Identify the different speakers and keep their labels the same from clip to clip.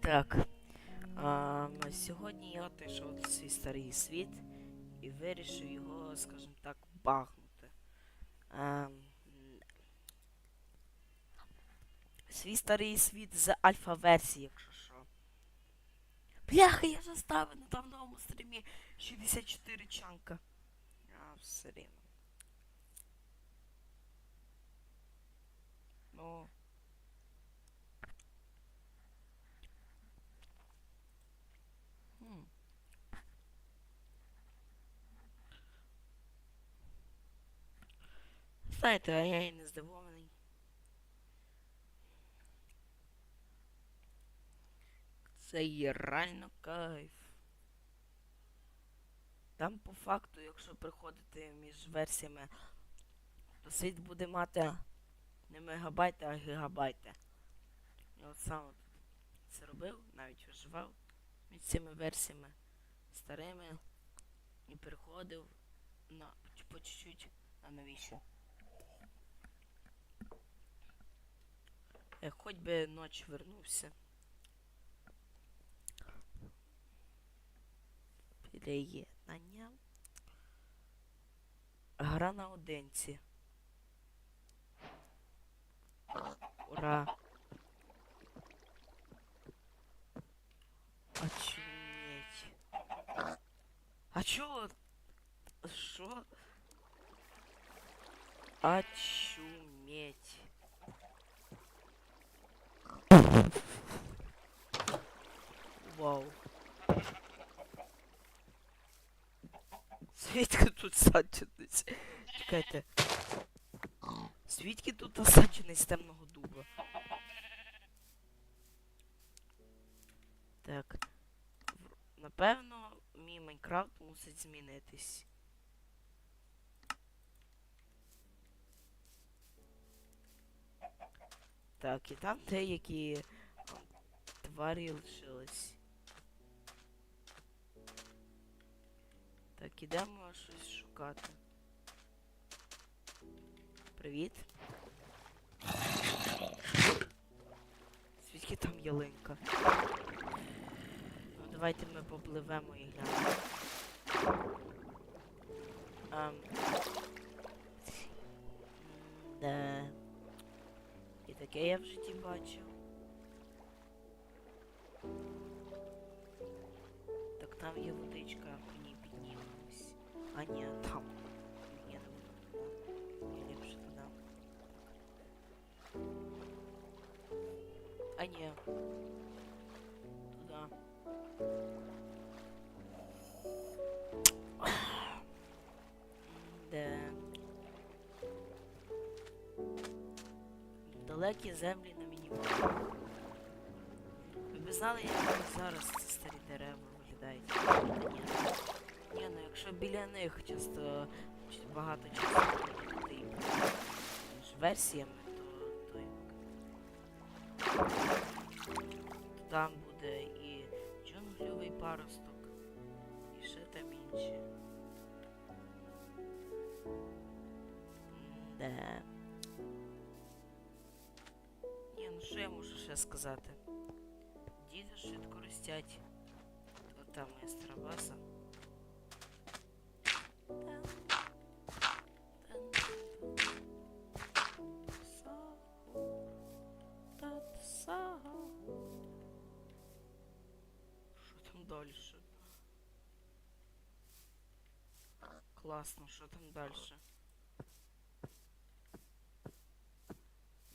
Speaker 1: Так. А, сьогодні я отийшов в свій старий світ і вирішив його, скажімо так, бахнути. А, свій старий світ з альфа-версії, якщо що. Бляха, я вже ставив на давному стрімі 64 чанка. А, все рівно. Ну. Знаєте, а я і не здивований. Це є реально кайф. Там по факту, якщо приходити між версіями, то світ буде мати не мегабайти, а гігабайти. Я от сам це робив, навіть виживав між цими версіями старими і переходив на по чуть-чуть на новіші. Е, Хоч би ночі вернувся. Приєднання. Гра на одинці. Ура! Очуметь. А чё? Шо? Очуметь. Вау. Звідки тут саджанець? Чекайте. Звідки тут насаджений з темного дуба? Так. Напевно, мій Майнкрафт мусить змінитись. Так, і там деякі тварі лишились. Так, ідемо щось шукати. Привіт. Звідки там ялинка? Ну, давайте ми попливемо і глянемо. Ам. Да. І таке я в житті бачив. Так там є водичка, по ній піднімемось. А ні, там. Ні, не буду туди. Я ліпше туди. А ні. Далекі землі на мінімумі. Ви б знали, як зараз ці старі дерева виглядають? Ні. Ну якщо біля них часто багато часу між версіями, то, то, там буде і джунгльовий паросток, і ще там інші. Да. Що я можу ще сказати? Діти швидко ростять. От там моя страбаса. Що там далі? Класно, що там далі?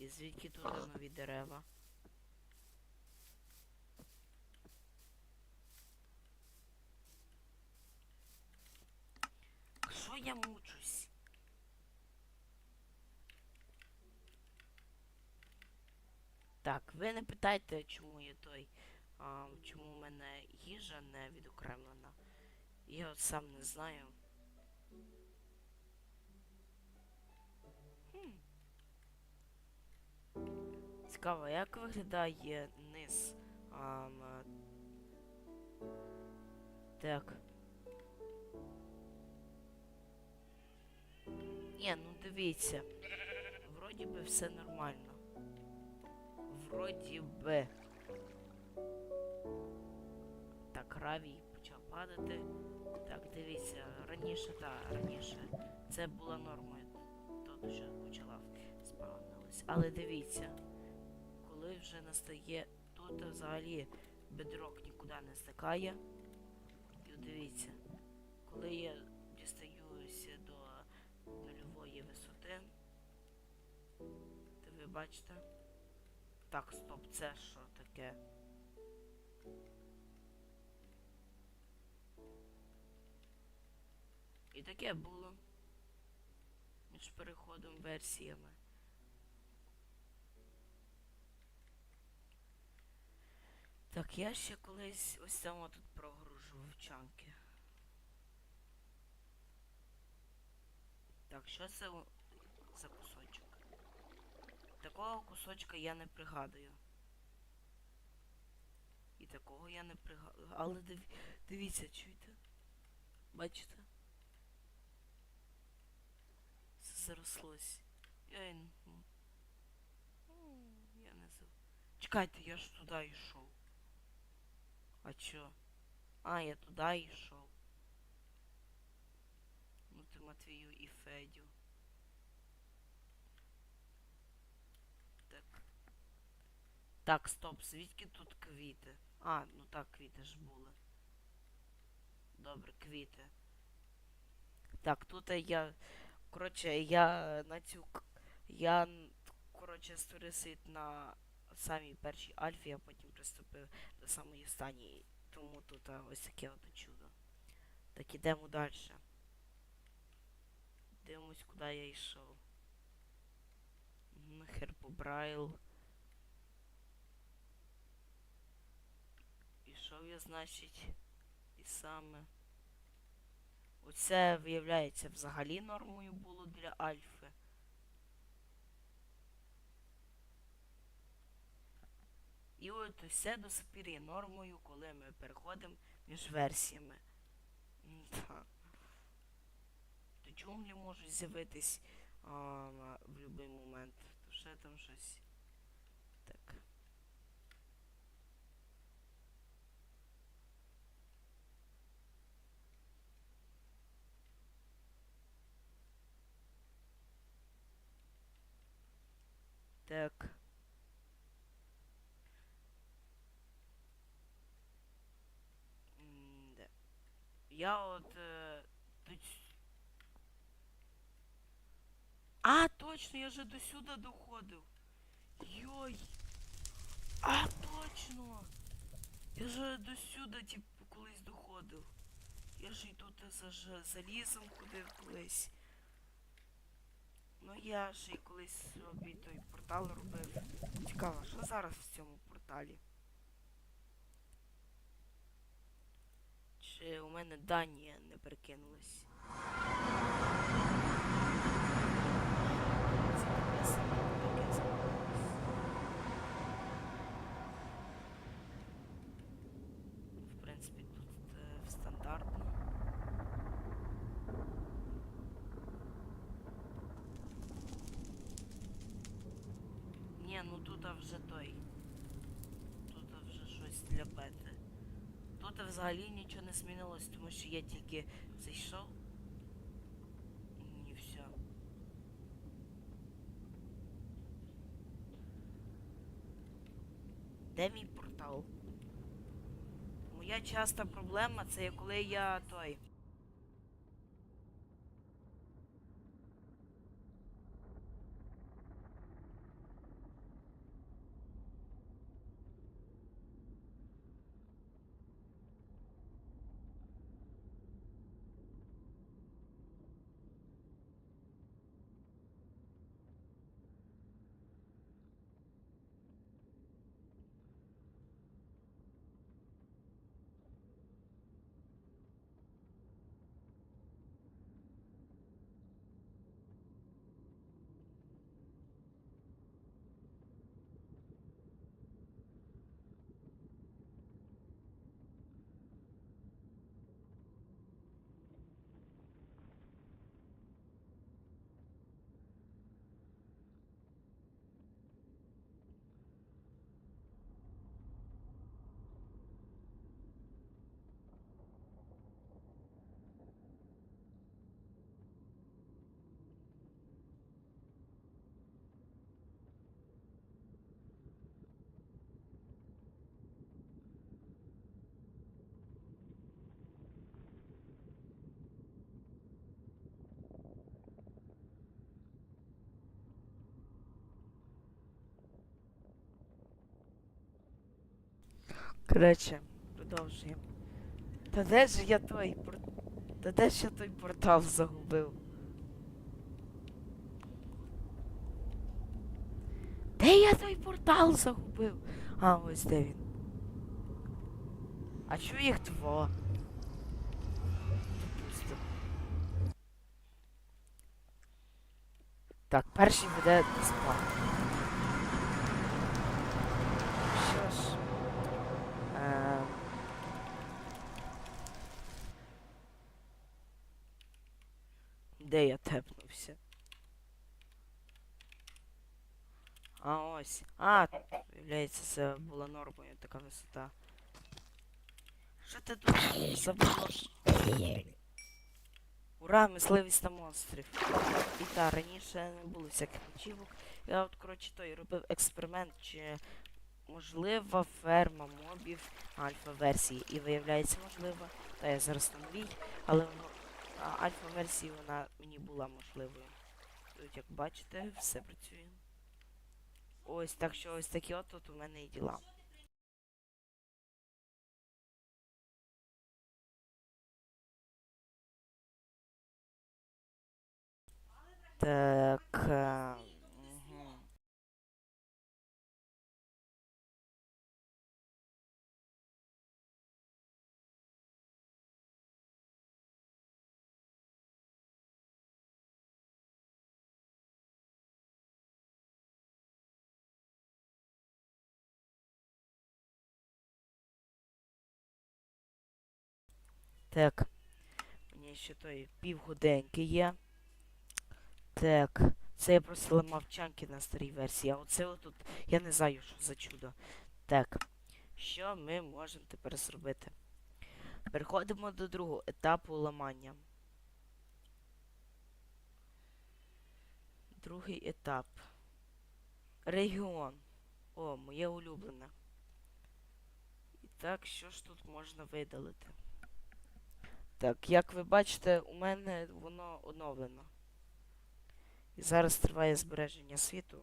Speaker 1: І звідки тут нові дерева? Що я мучусь? Так, ви не питайте, чому я той, а, чому в мене їжа не відокремлена. Я от сам не знаю. Цікаво, як виглядає низ? А, так. Ні, ну дивіться. Вроді би все нормально. Вроді би. Так, гравій почав падати. Так, дивіться, раніше, та, раніше це була нормою. Тут що почала спавнилась. Але дивіться, коли вже настає тут взагалі бедрок нікуди не стикає. І дивіться, коли я дістаюся до нульової висоти, то ви бачите. Так, стоп, це що таке? І таке було між переходом версіями. Так, я ще колись ось саме тут прогружував чанки. Так, що це за кусочок? Такого кусочка я не пригадую. І такого я не пригадую. Але див... дивіться, чуєте? Бачите? Це зарослось. Я, ну, я не знаю. Чекайте, я ж туди йшов. А чо? А, я туди йшов. Ну ти Матвію і Федю. Так. Так, стоп, звідки тут квіти? А, ну так, квіти ж були. Добре, квіти. Так, тут я. Коротше, я на цю. Я, коротше, створив на самій першій альфі, а потім приступив до самої останньої. Тому тут ось таке от чудо. Так, ідемо далі. Дивимось, куди я йшов. Херпобрайл. Ішов я, значить, і саме. Оце, виявляється, взагалі нормою було для альфи. І от все до сих нормою, коли ми переходимо між версіями. М-та. То джунглі можуть з'явитись в будь-який момент. То ще там щось. Так. Так. Я от е. А, точно, я же до сюди доходив. Йой. А, точно. Я же до сюди, типу, колись доходив. Я ж і тут за залізом ходив колись. Ну я ж і колись собі той портал робив. Цікаво, що зараз в цьому порталі? Чи у мене дані не забулось. В принципі, тут е, стандартно. Ні, ну тут вже той. Тут вже щось для бети. Тут взагалі нічого не змінилось, тому що я тільки зайшов. І все. Де мій портал? Моя часта проблема це коли я той. Коротше, продовжуємо. Та де ж я той. Та де ж я той портал загубив? Де я той портал загубив? А, ось де він. А чого їх два? Допустим. Так, перший веде до спа. Що ж. Е... Де я тепнувся? А ось. А, виявляється, це була нормою така висота. Що ти тут забув? Ура, мисливість на монстрів. І та, раніше не було всяких ночівок. Я от, коротше, той робив експеримент, чи можлива ферма мобів альфа-версії. І виявляється, можливо. Та я зараз на новій, але воно альфа-версії вона мені була можливою. Тут, як бачите, все працює. Ось так що ось такі от тут у мене і діла. Так. Так. Мені ще той півгодинки є. Так. Це я просто ламав чанки на старій версії, а оце отут, я не знаю, що за чудо. Так. Що ми можемо тепер зробити? Переходимо до другого етапу ламання. Другий етап. Регіон. О, моє улюблене. І так, що ж тут можна видалити? Так, як ви бачите, у мене воно оновлено. І зараз триває збереження світу.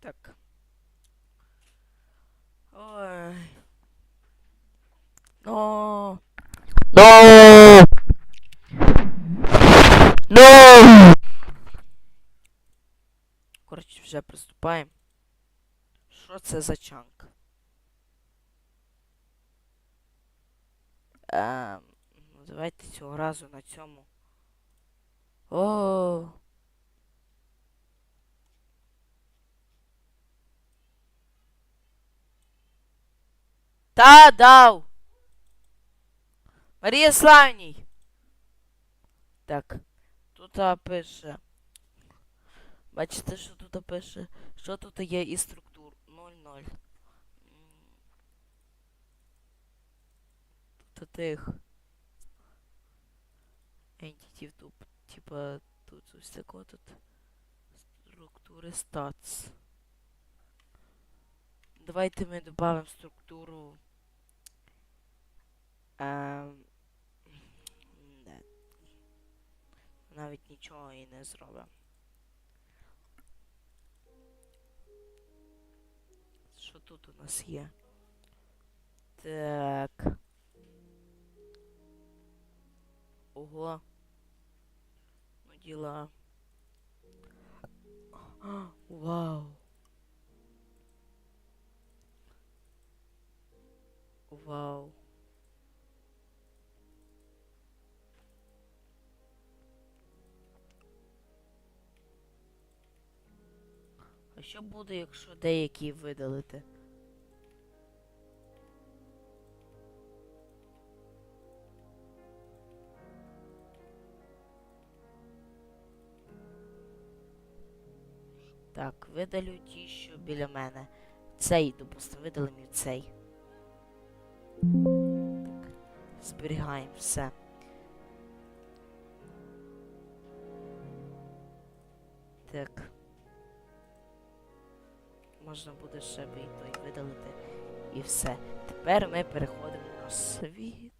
Speaker 1: Так. Ой. Но. Но. Но. Коротше, вже. Що це за чанк? Ем, давайте цього разу на цьому. О. Та дав. Марія Славній. Так. Тут пише. Бачите, що тут пише? Що тут є із структур? 0-0. Тут тих. Entity тут, типа, тут ось тако тут. Структури stats. Давайте ми додамо структуру. Ем. Навіть нічого і не зробимо. Що тут у нас є? Так. Ого. Ну діла. Вау. Вау. А що буде, якщо деякі видалити? Так, видалю ті, що біля мене. Цей, допустимо, видалимо і цей. Так, зберігаємо все. Так можна буде ще би і той видалити. І все. Тепер ми переходимо на світ.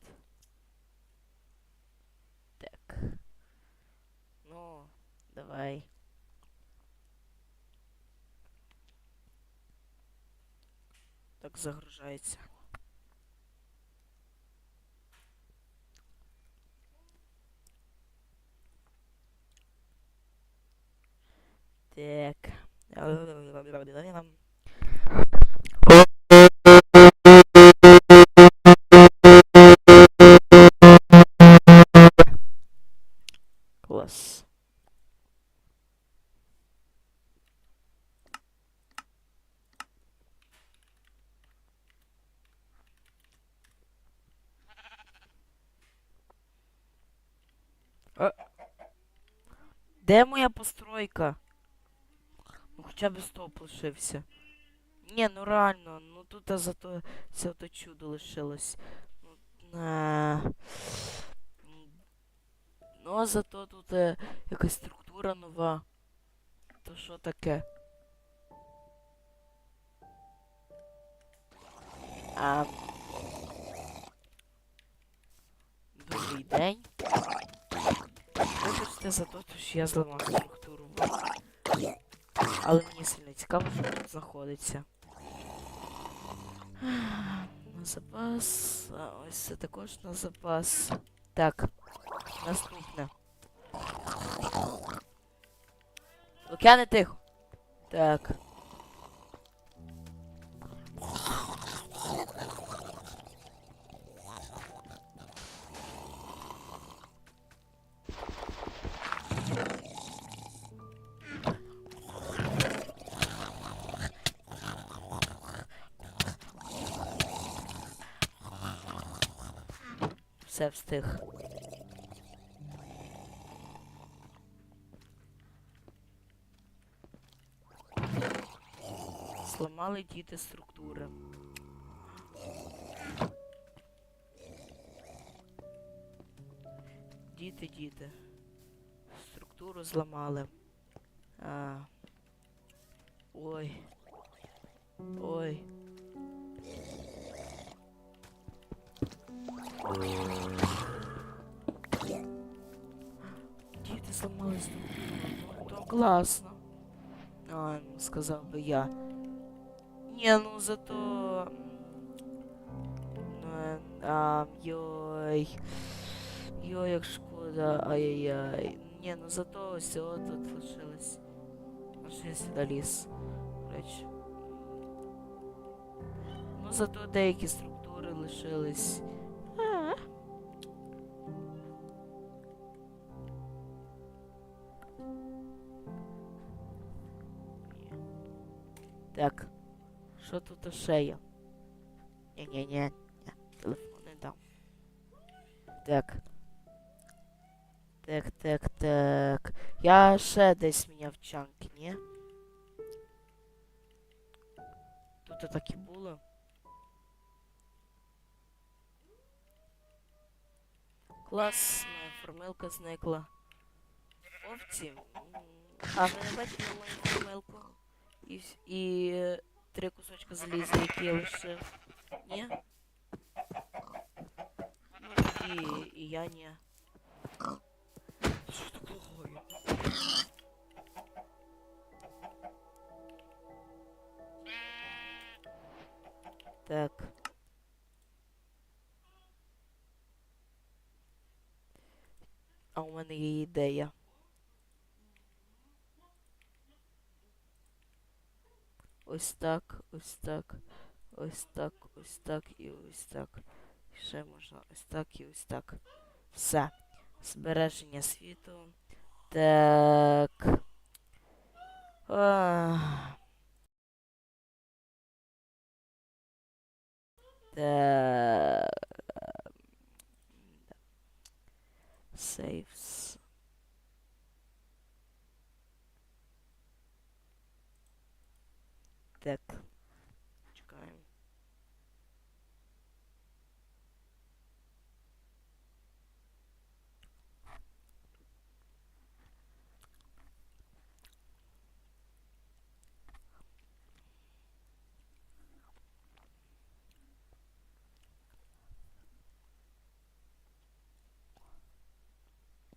Speaker 1: Так. Ну, давай. Так загружається. Так. Де моя постройка? Ну хоча б стоп лишився. Ні, ну реально, ну тут а зато це ото чудо лишилось. Ну, на... ну а зато тут е, якась структура нова. То що таке? А... Добрий день. Вибачте за те, що я зламав структуру. Але мені сильно цікаво, що тут знаходиться. На запас. А ось це також на запас. Так, наступне. Океани тихо. Так. Встиг. Зламали діти структури. Діти, діти. Структуру зламали. А. Ой. Ой. Діти структуру. Ну, то класно. А, сказав би я. Ні, ну зато. А, йой. Йой, як шкода, ай-яй-яй. Ні, ну зато все тут що я сюди? Речі. Ну зато деякі структури лишились. Що тут ще є? Ні-ні-ні. Телефон не дам. Так. Так, так, так. Я ще десь міняв чанки, ні? Тут так і було. Клас, моя формилка зникла. Овці. А, ви не бачите мою формилку? І, і е, три кусочка заліза, які я лишив. Ні? Ну і, і я ні. Що так лагає? Так. А у мене є ідея. Ось так, ось так, ось так, ось так і ось так. Ще можна ось так і ось так. Все. Збереження світу. Так. Ах. Так. Сейвс. Так. Чекаємо.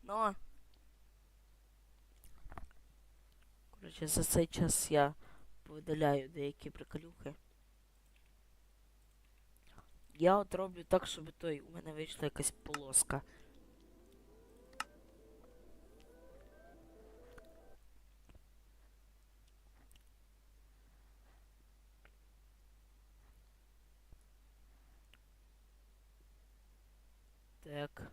Speaker 1: Ну. Ще за цей час я повидаляю деякі приколюхи. Я от роблю так, щоб той у мене вийшла якась полоска. Так.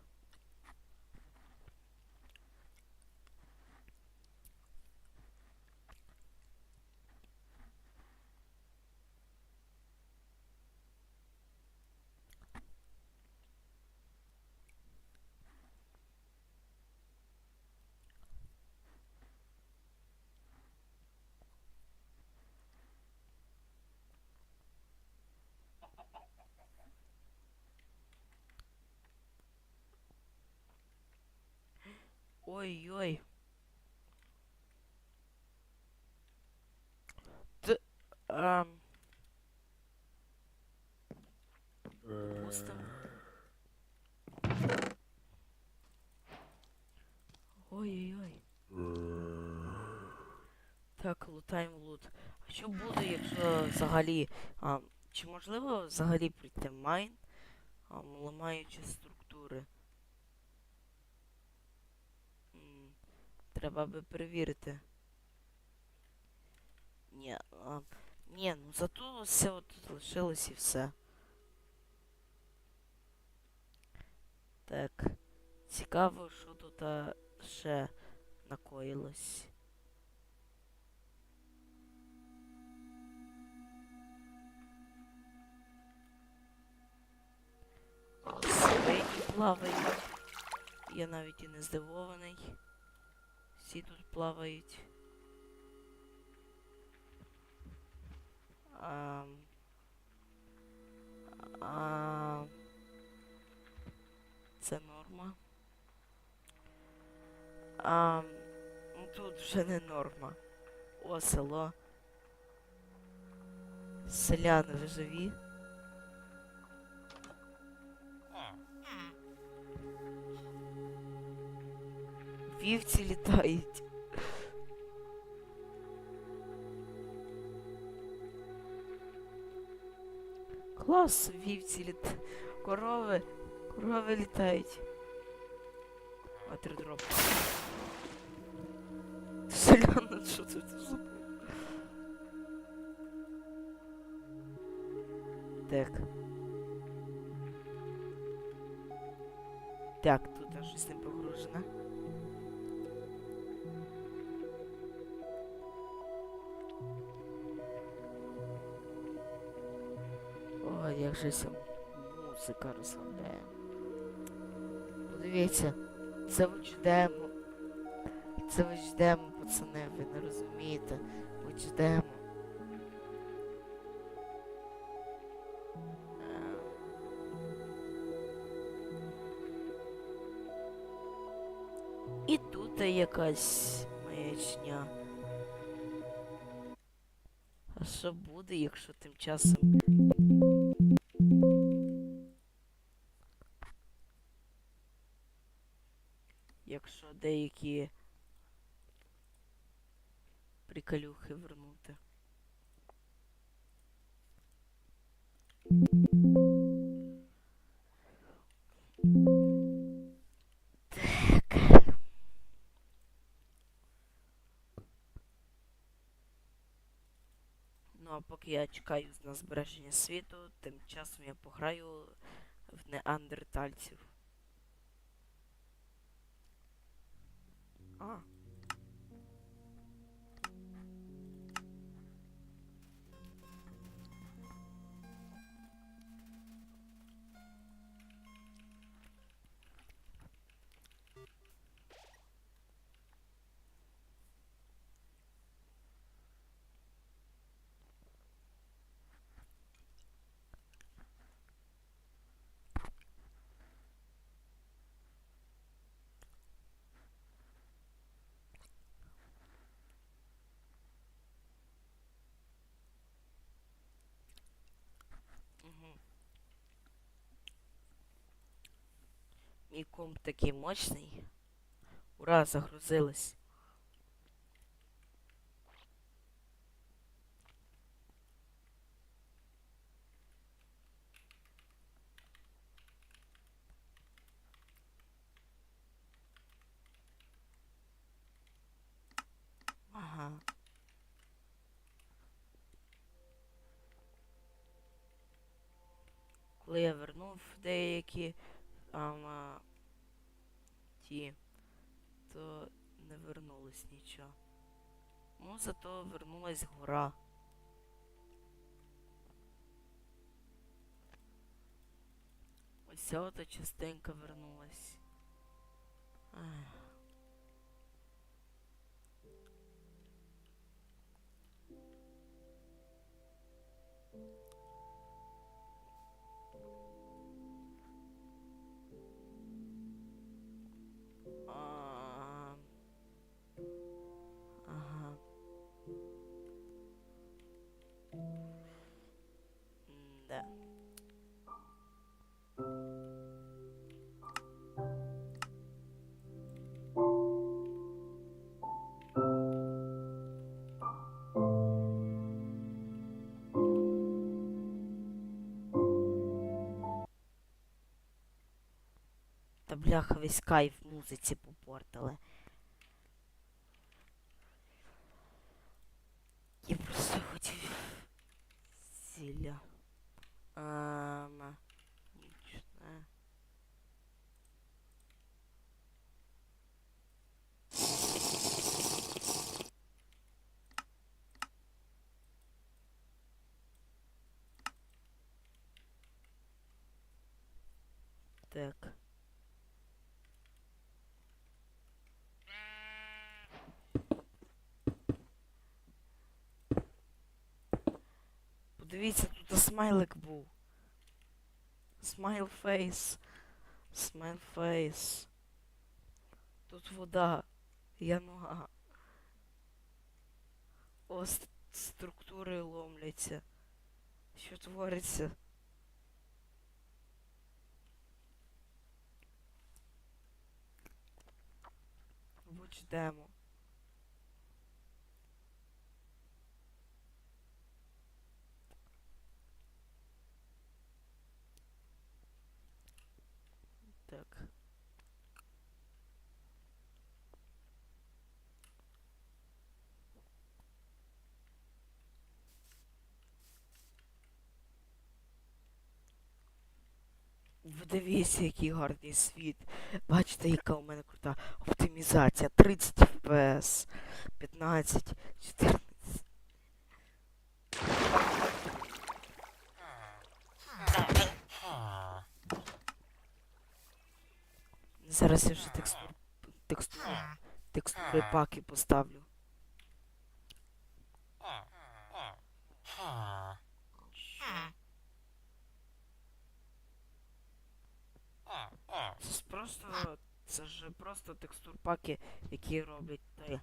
Speaker 1: Ой-ой. Т... Ой-ой-ой. Так, лутаємо лут. А що буде, якщо взагалі. А, чи можливо взагалі прийти майн, а, ламаючи структури? Треба би перевірити. Ні, а, ні, ну зато все от тут лишилось і все. Так. Цікаво, що тут а, ще накоїлось. Плавають. Я навіть і не здивований. Всі тут плавають. А, а, це норма. А, ну тут вже не норма. О, село. Селяни ви живі. Вівці літають. Клас, вівці літ. Корови. Корови літають. Ватердроп. Селяна, що це за... Так. Так, тут аж щось не погружено. Як же ця музика розслабляє. Подивіться, це вичдемо. Це вичдемо, пацани, ви не розумієте. Вичдемо. І тут якась маячня. А що буде, якщо тим часом якщо деякі приколюхи вернути. Так. Ну а поки я чекаю на збереження світу, тим часом я пограю в неандертальців. А. і комп такий мощний. Ура, загрузилась. Коли я вернув деякі. Um, uh, ті, то не вернулось нічого. Ну, зато вернулась гора. Ось ця ота частинка вернулась. Ах. Бляха весь кайф в музиці попортили. Я просто хотів зілля. Ам, нічне. Так. Подивіться, тут смайлик був. Смайл фейс. Смайл фейс. Тут вода. Я нога. О, ст- структури ломляться. Що твориться? Watch demo. Так. Подивіться, який гарний світ. Бачите, яка у мене крута оптимізація. 30 FPS, 15, 14. Зараз я ще текстур, текстури, текстури паки поставлю. Просто. Це ж просто текстур паки, які роблять той.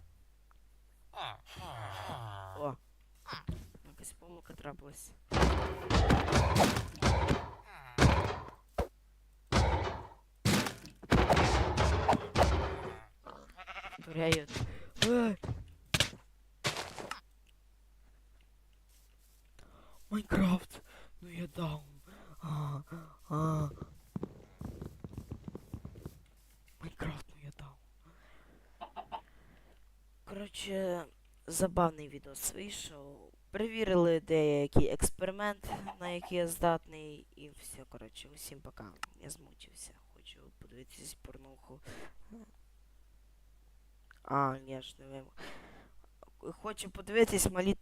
Speaker 1: О! Якась помилка трапилась. Е! Майнкрафт! Ну я даун. А, а. Коротше, забавний відос вийшов. Перевірили деякий експеримент, на який я здатний, і все, коротше, усім пока. Я змучився. Хочу подивитись порнуху. А, ні, ж не вимог. Хочу подивитись Little